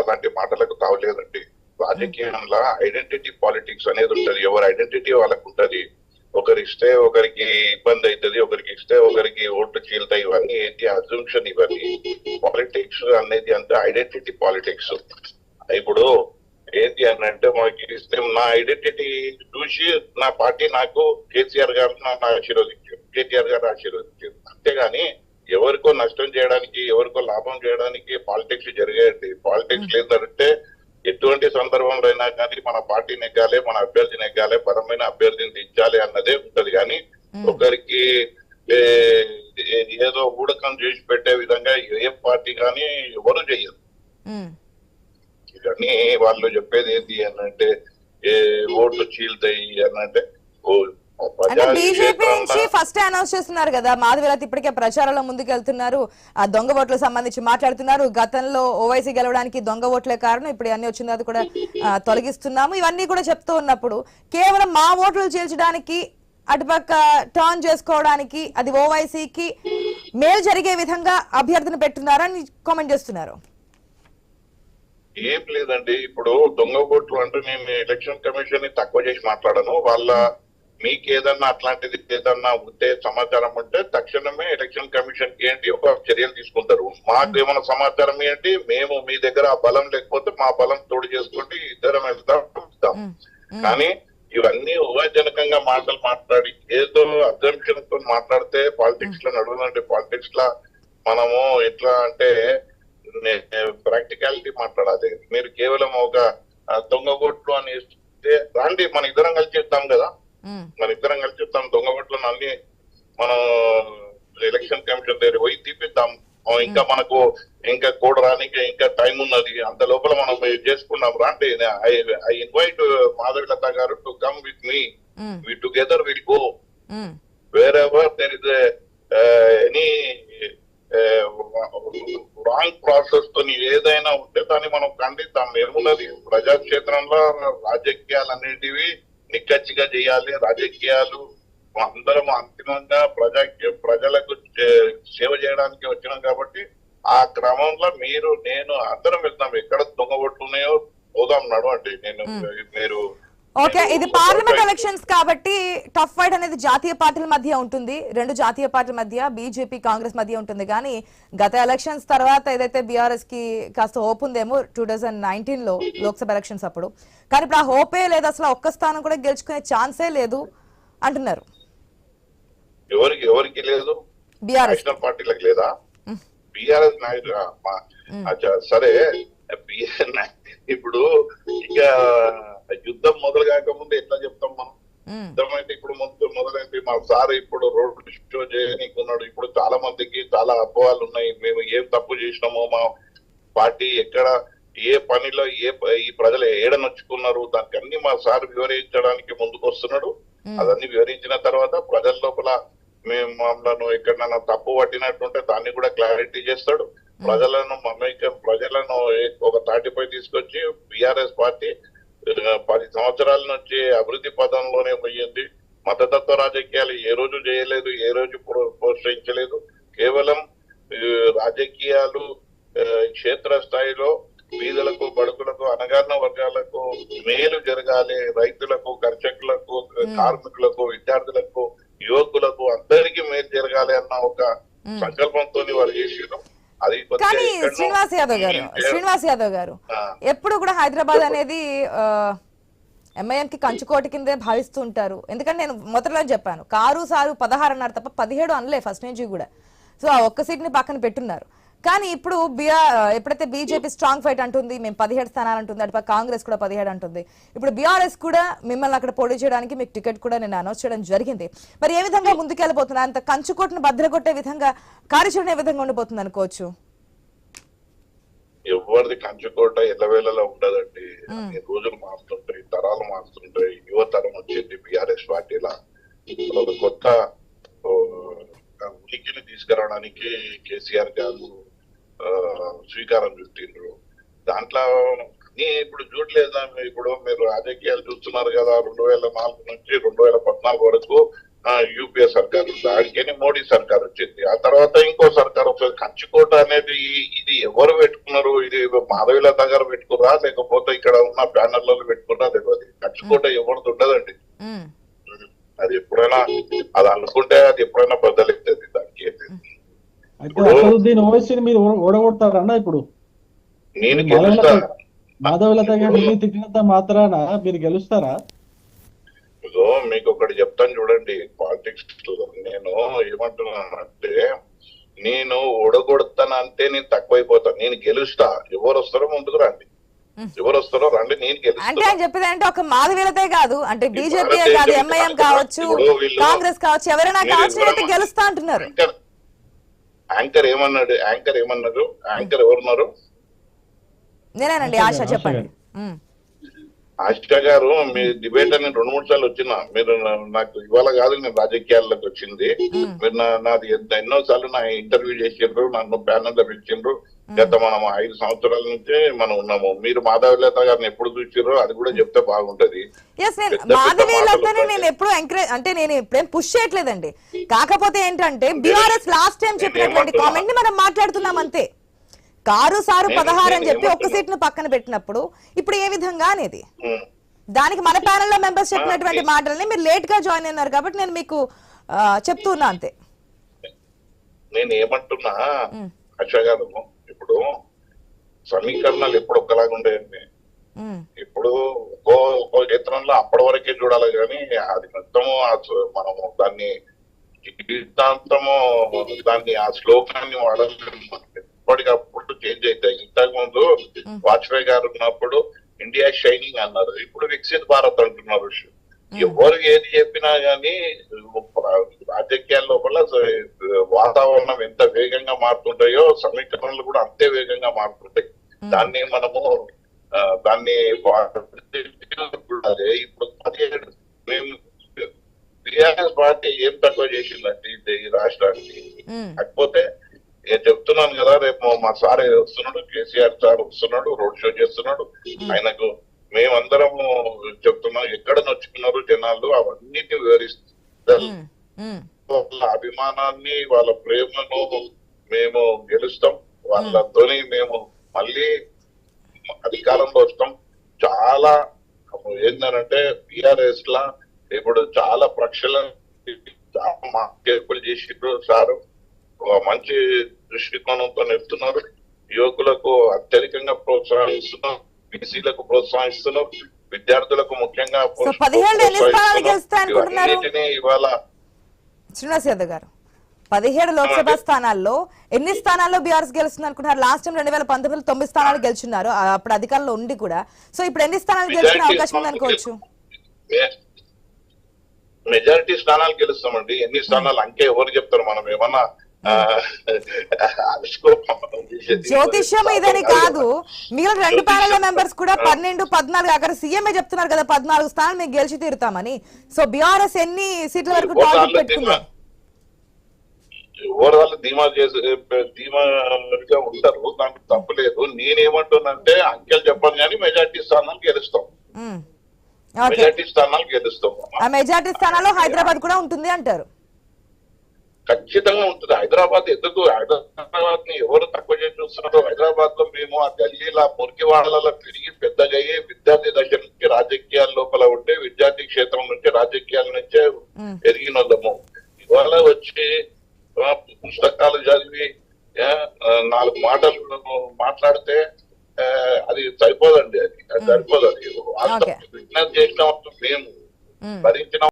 అలాంటి మాటలకు తావలేదండి రాజకీయంలో ఐడెంటిటీ పాలిటిక్స్ అనేది ఉంటది. ఎవరి ఐడెంటిటీ వాళ్ళకు ఉంటది. ఒకరి ఇస్తే ఒకరికి ఇబ్బంది అవుతుంది ఒకరికి ఇస్తే ఒకరికి ఓట్లు చీలుతాయి ఇవన్నీ ఏంటి? అజంప్షన్ ఇవన్నీ. పాలిటిక్స్ అనేది అంతే ఐడెంటిటీ పాలిటిక్స్ ఇప్పుడు ఏంటి అని అంటే మనకి ఇస్తే నా ఐడెంటిటీ చూసి నా పార్టీ నాకు కేసీఆర్ గారు నన్ను ఆశీర్వదించారు. కేటీఆర్ గారు ఆశీర్వదించారు. అంతేగాని ఎవరికో నష్టం చేయడానికి ఎవరికో లాభం చేయడానికి పాలిటిక్స్ జరిగాయండి పాలిటిక్స్ ఏంటంటే ఎటువంటి సందర్భంలో అయినా కానీ మన పార్టీ నెగ్గాలి మన అభ్యర్థి నెగ్గాలి బలమైన అభ్యర్థిని దించాలి అన్నదే ఉంటది. కానీ ఒకరికి ఏదో ఊడకం చేసి పెట్టే విధంగా ఏ పార్టీ కానీ ఎవరు చెయ్యరు. ఇవన్నీ వాళ్ళు చెప్పేది ఏంటి అంటే ఏ ఓట్లు చీల్తాయి అని అంటే బీజేపీ నుంచి ఫస్ట్ అనౌన్స్ చేస్తున్నారు కదా మాధవిలత ఇప్పటికే ప్రచారంలో ముందుకు వెళ్తున్నారు ఆ దొంగ ఓట్లకు సంబంధించి మాట్లాడుతున్నారు గతంలో ఓవైసీ గెలవడానికి దొంగ ఓట్లే కారణం ఇప్పుడు అన్ని వచ్చింది అది కూడా తొలగిస్తున్నాము. ఇవన్నీ కూడా చెప్తూ ఉన్నప్పుడు కేవలం మా ఓట్లు చీల్చడానికి అటుపక్క టర్న్ చేసుకోవడానికి అది ఓవైసీకి మేలు జరిగే విధంగా అభ్యర్థిని పెట్టున్నారని కామెంట్ చేస్తున్నారు. ఏం లేదండి ఇప్పుడు దొంగ ఓట్లు అంటూ నేను ఎలక్షన్ కమిషన్ని తక్కువ చేసి మాట్లాడను. వాళ్ళ మీకు ఏదన్నా అట్లాంటిది ఏదన్నా ఉంటే సమాచారం ఉంటే తక్షణమే ఎలక్షన్ కమిషన్కి ఏంటి ఒక చర్యలు తీసుకుంటారు. మాకు ఏమైనా సమాచారం ఏంటి? మేము మీ దగ్గర ఆ బలం లేకపోతే మా బలం తోడు చేసుకుంటే ఇద్దరం వెళ్తాం. కానీ ఇవన్నీ ఊహాజనకంగా మాటలు మాట్లాడి ఏదో తో మాట్లాడితే పాలిటిక్స్లో నడవదండి పాలిటిక్స్లో మనము ఎట్లా అంటే ప్రాక్టికాలిటీ మాట్లాడాలి. మీరు కేవలం ఒక దొంగ ఓట్లు అని ఇస్తే రాండి మన ఇద్దరం కలిసి ఇద్దాం కదా. మన ఇద్దరం కలిసి ఇద్దాం దొంగ ఓట్లను అన్ని మనం ఎలక్షన్ కమిషన్ దగ్గర పోయి తీపిద్దాం. ఇంకా మనకు ఇంకా కూడా రానికి ఇంకా టైం ఉన్నది. అంత లోపల మనం చేసుకున్నాం. రాండి. I invite Madhavi Latha garu to come with me. We together will go. Wherever there is any wrong ప్రాసెస్తో ఏదైనా ఉంటే దాన్ని మనం ఖండిద్దాం. ఏమున్నది? ప్రజాక్షేత్రంలో రాజకీయాలు అనేటివి నిక్కచ్చిగా చేయాలి. రాజకీయాలు అందరం అంతిమంగా ప్రజా ప్రజలకు సేవ చేయడానికి వచ్చినాం కాబట్టి ఆ క్రమంలో మీరు నేను అందరం వెళ్తాం ఎక్కడ దొంగ ఉన్నాయో పోదాం నడవండి నేను మీరు ఓకే ఇది పార్లమెంట్ ఎలక్షన్స్ కాబట్టి టఫ్ ఫైట్ అనేది జాతీయ పార్టీల మధ్య ఉంటుంది. రెండు జాతీయ పార్టీల మధ్య బీజేపీ కాంగ్రెస్ మధ్య ఉంటుంది. కానీ గత ఎలక్షన్స్ తర్వాత ఏదైతే బీఆర్ఎస్కి కాస్త హోప్ ఉందేమో టూ థౌజండ్ నైన్టీన్లో లోక్సభ ఎలక్షన్స్ అప్పుడు. కానీ ఇప్పుడు ఆ హోపే లేదు. అసలు ఒక్క స్థానం కూడా గెలుచుకునే ఛాన్సే లేదు అంటున్నారు. ఎవరికి ఎవరికి లేదు? బీఆర్ఎస్ నేషనల్ పార్టీలకు లేదా? బిఆర్ఎస్ నాయుడు ఆ, మా- అచ్చా, సరే ఇప్పుడు ఇక యుద్ధం మొదలు కాకముందు ఎట్లా చెప్తాం మనం? యుద్ధం అయితే ఇప్పుడు ముందు మొదలైంది. మా సార్ ఇప్పుడు రోడ్డు షో చేయనీకున్నాడు. ఇప్పుడు చాలా మందికి చాలా అపోహాలు ఉన్నాయి. మేము ఏం తప్పు చేసినామో మా పార్టీ ఎక్కడ ఏ పనిలో ఏ ఈ ప్రజలు ఏడ నొచ్చుకున్నారు దానికి అన్ని మా సార్ వివరించడానికి ముందుకు వస్తున్నాడు అదన్నీ వివరించిన తర్వాత ప్రజల లోపల మేము మమ్మల్ని ఎక్కడైనా తప్పు పట్టినట్టుంటే దాన్ని కూడా క్లారిటీ చేస్తాడు. ప్రజలను మమేకం ప్రజలను ఒక తాటిపై తీసుకొచ్చి బిఆర్ఎస్ పార్టీ పది సంవత్సరాల నుంచి అభివృద్ధి పదంలోనే పోయింది. మతతత్వ రాజకీయాలు ఏ రోజు చేయలేదు ఏ రోజు ప్రో- ప్రోత్సహించలేదు. కేవలం రాజకీయాలు క్షేత్ర స్థాయిలో బీదలకు బడుకులకు అనగారిన వర్గాలకు మేలు జరగాలి. రైతులకు కర్షకులకు కార్మికులకు విద్యార్థులకు యువకులకు అందరికీ మేలు జరగాలి అన్న ఒక సంకల్పంతో వారు అది కొద్దిగా కానీ శ్రీనివాస్ యాదవ్ గారు శ్రీనివాస్ యాదవ్ గారు. ఎప్పుడు కూడా హైదరాబాద్ అనేది ఎంఐఎం కి కంచుకోటి కిందే భావిస్తూ ఉంటారు. ఎందుకంటే నేను మొదట్లో చెప్పాను కారు సారు పదహారు అన్నారు తప్ప పదిహేడు అనలే ఫస్ట్ నుంచి కూడా. సో ఆ ఒక్క సీట్ని పక్కన పెట్టున్నారు. కానీ ఇప్పుడు బిఆర్ ఎప్పుడైతే బీజేపీ స్ట్రాంగ్ ఫైట్ అంటుంది మేము పదిహేడు స్థానాలు అంటుంది అటు కాంగ్రెస్ కూడా పదిహేడు అంటుంది. ఇప్పుడు బీఆర్ఎస్ కూడా మిమ్మల్ని అక్కడ పోటీ చేయడానికి మీకు టికెట్ కూడా నేను అనౌన్స్ చేయడం జరిగింది. మరి ఏ విధంగా ముందుకెళ్ళబోతున్నారు అంత కంచుకోటను భద్రకొట్టే విధంగా కార్యాచరణ ఏ విధంగా ఉండబోతుంది అనుకోవచ్చు? ఎవరిది కంచుకోట ఎల్లవేళలా ఉండదండి. రోజులు మారుతుంటాయి తరాలు మారుతుంటాయి. యువతరం వచ్చింది బిఆర్ఎస్ పార్టీలా. ఒక కొత్త ఉనికిని తీసుకురావడానికి కేసీఆర్ గారు స్వీకారం చుట్టిండ్రు దాంట్లో నీ ఇప్పుడు చూడలేదా? ఇప్పుడు మీరు రాజకీయాలు చూస్తున్నారు కదా రెండు వేల నాలుగు నుంచి రెండు వేల పద్నాలుగు వరకు యూపీఏ సర్కార్ దానికని మోడీ సర్కార్ వచ్చింది. ఆ తర్వాత ఇంకో సర్కార్ వస్తుంది. కంచుకోట అనేది ఇది ఎవరు పెట్టుకున్నారు? ఇది మాధవిలత గారు పెట్టుకురా లేకపోతే ఇక్కడ ఉన్న ప్యానెల్లో పెట్టుకున్నా తెలియదు. కంచుకోట ఎవరిది ఉండదండి. అది ఎప్పుడైనా అది అనుకుంటే అది ఎప్పుడైనా దానికి అయితే అసదుద్దీన్ ఓవైసీని మీరు ఓడ- ఓడగొడతారన్న ఇప్పుడు? నేను గెలుస్తా. మాధవలత గారిని తిట్టినంత మాత్రాన? మీరు గెలుస్తారా? మీకు ఒకటి చెప్తాను చూడండి పాలిటిక్స్ నేను ఏమంటున్నానంటే నేను ఓడగొడతానంటే నేను తక్కువైపోతాను నేను గెలుస్తా. ఎవరు వస్తారో ముందుకు రండి. ఎవరు వస్తారో రండి నేను అంటే గెలుస్తా ఆయన చెప్పేది అంటే ఒక మాధవీలతే కాదు. అంటే బీజేపీ కాదు ఎంఐఎం కావచ్చు ఇప్పుడు కాంగ్రెస్ కావచ్చు ఎవరైనా కావచ్చు? గెలుస్తా అంటున్నారు. యాంకర్ ఏమన్నాడు? యాంకర్ ఏమన్నారు? యాంకర్ ఎవరున్నారు? నేనేనండి ఆశ ఆశ చెప్పండి. ఆశిక గారు మీ డిబేట్ అని రెండు మూడు సార్లు వచ్చిన మీరు నాకు ఇవాళ కాదు నేను రాజకీయాల్లోకి వచ్చింది. మీరు నా- నాది ఎంత- ఎన్నో సార్లు నా ఇంటర్వ్యూ చేసిండ్రు నన్ను ప్యానల్లో పిలిచిండ్రు గత మనం ఐదు సంవత్సరాల నుంచి మనం ఉన్నాము. మీరు మాధవలత గారిని ఎప్పుడు చూసిర్రో అది కూడా చెప్తే బాగుంటది. మాధవీలతని మాటలు నేను ఎప్పుడు ఎంకరేజ్ అంటే నేను ఇప్పుడేం పుష్ చేయట్లేదండి. కాకపోతే ఏంటంటే బీఆర్ఎస్ లాస్ట్ టైం చెప్పినటువంటి? కామెంట్ని మనం మాట్లాడుతున్నాం అంతే. కారు సారు పదహారు అని చెప్పి ఒక్క? సీట్ను పక్కన పెట్టినప్పుడు ఇప్పుడు ఏ విధంగా అనేది? ఉం. దానికి మన ప్యానెల్లో మెంబర్స్ చెప్పినటువంటి మాటల్ని మీరు లేట్గా జాయిన్ అయినారు కాబట్టి నేను మీకు చెప్తున్నా అంతే. నేను ఏమంటున్నా ఆశ గారు ఇప్పుడు సమీకరణాలు ఎప్పుడు ఒక్కలాగా ఉండేయండి. ఇప్పుడు ఒక్కో ఒక్కో చిత్రంలో అప్పటి వరకే చూడాలి కానీ అది మొత్తము మనము దాన్ని జీవితాంతము దాన్ని ఆ శ్లోకాన్ని వాడలేము. ఎప్పటికప్పుడు చేంజ్ అవుతాయి. ఇంతకు ముందు వాజ్పేయి గారు ఉన్నప్పుడు ఇండియా షైనింగ్ అన్నారు. ఇప్పుడు వికసిత్ భారత్ అంటున్నారు. ఎవరు ఏది చెప్పినా గానీ రాజకీయాల లోపల వాతావరణం ఎంత వేగంగా మారుతుంటాయో సమీకరణలు కూడా అంతే వేగంగా మారుతుంటాయి. దాన్ని మనము దాన్ని. ఇప్పుడు పదిహేడు మేము టిఆర్ఎస్ పార్టీ ఏం తక్కువ చేసిందండి ఇది ఈ రాష్ట్రానికి? కాకపోతే నేను చెప్తున్నాను కదా రేపు మా సార్ వస్తున్నాడు కేసీఆర్ సార్ వస్తున్నాడు రోడ్ షో చేస్తున్నాడు ఆయనకు మేమందరము చెప్తున్నాం ఎక్కడ నొచ్చుకున్నారు జనాలు అవన్నిటిని వివరిస్తారు. వాళ్ళ అభిమానాన్ని వాళ్ళ ప్రేమను మేము గెలుస్తాం. వాళ్ళతోని మేము మళ్ళీ అధికారంలో వస్తాం. చాలా ఏంటంటే బిఆర్ఎస్ లా ఇప్పుడు చాలా ప్రక్షల చాలా చేసిండ్రు సారు. మంచి దృష్టికోణంతో నెడుతున్నారు. యువకులకు అత్యధికంగా ప్రోత్సహిస్తున్నారు. బీసీలకు ప్రోత్సహిస్తున్నారు విద్యార్థులకు ముఖ్యంగా ఇవాళ శ్రీనివాస్ యాదవ్ గారు పదిహేడు లోక్సభ స్థానాల్లో ఎన్ని స్థానాల్లో బీఆర్ఎస్ గెలుస్తుంది అనుకుంటున్నారు లాస్ట్ టైం రెండు వేల పంతొమ్మిదిలో తొమ్మిది స్థానాలు గెలుచున్నారు. అప్పుడు అధికారంలో ఉండి కూడా. సో ఇప్పుడు ఎన్ని స్థానాలు గెలుచుకునే అవకాశం ఉంది అనుకోవచ్చు మెజారిటీ స్థానాలు గెలుస్తామండి. ఎన్ని స్థానాలు? అంకే ఎవరు చెప్తారు? మనం ఏమన్నా జ్యోతిష్యం ఇదని కాదు. మిగిలిన రెండు ప్యానెల్ మెంబర్స్ కూడా పన్నెండు పద్నాలుగు అక్కడ సీఎంఏ చెప్తున్నారు కదా పద్నాలుగు స్థానాలు మేము గెలిచి తీరుతామని. సో బీఆర్ఎస్ ఎన్ని సీట్ల వరకు టార్గెట్ వాళ్ళు ధీమా చేసే ధీమాగా ఉంటారు. దానికి తప్పలేదు నేనేమంటున్నానంటే అంకెలు చెప్పాను కానీ మెజారిటీ స్థానాలు గెలుస్తాం. మెజారిటీ స్థానాలు గెలుస్తాం. ఆ మెజార్టీ స్థానాల్లో హైదరాబాద్ కూడా ఉంటుంది అంటారు. ఖచ్చితంగా ఉంటుంది. హైదరాబాద్ ఎందుకు? హైదరాబాద్ని ఎవరు తక్కువ చేసి చూస్తున్నారు? హైదరాబాద్లో మేము ఆ గల్లీల మురికి వాళ్ళలో తిరిగి పెద్దగా అయ్యి విద్యార్థి దశ నుంచి రాజకీయాల లోపల ఉంటే విద్యార్థి క్షేత్రం నుంచి రాజకీయాల నుంచే ఎదిగిన వాళ్ళము ఇవాళ వచ్చి పుస్తకాలు చదివి నాలుగు మాటలు మాట్లాడితే అది సరిపోదండి అది. సరిపోదు అది. విజ్ఞానం చేసిన మేము. భరించిన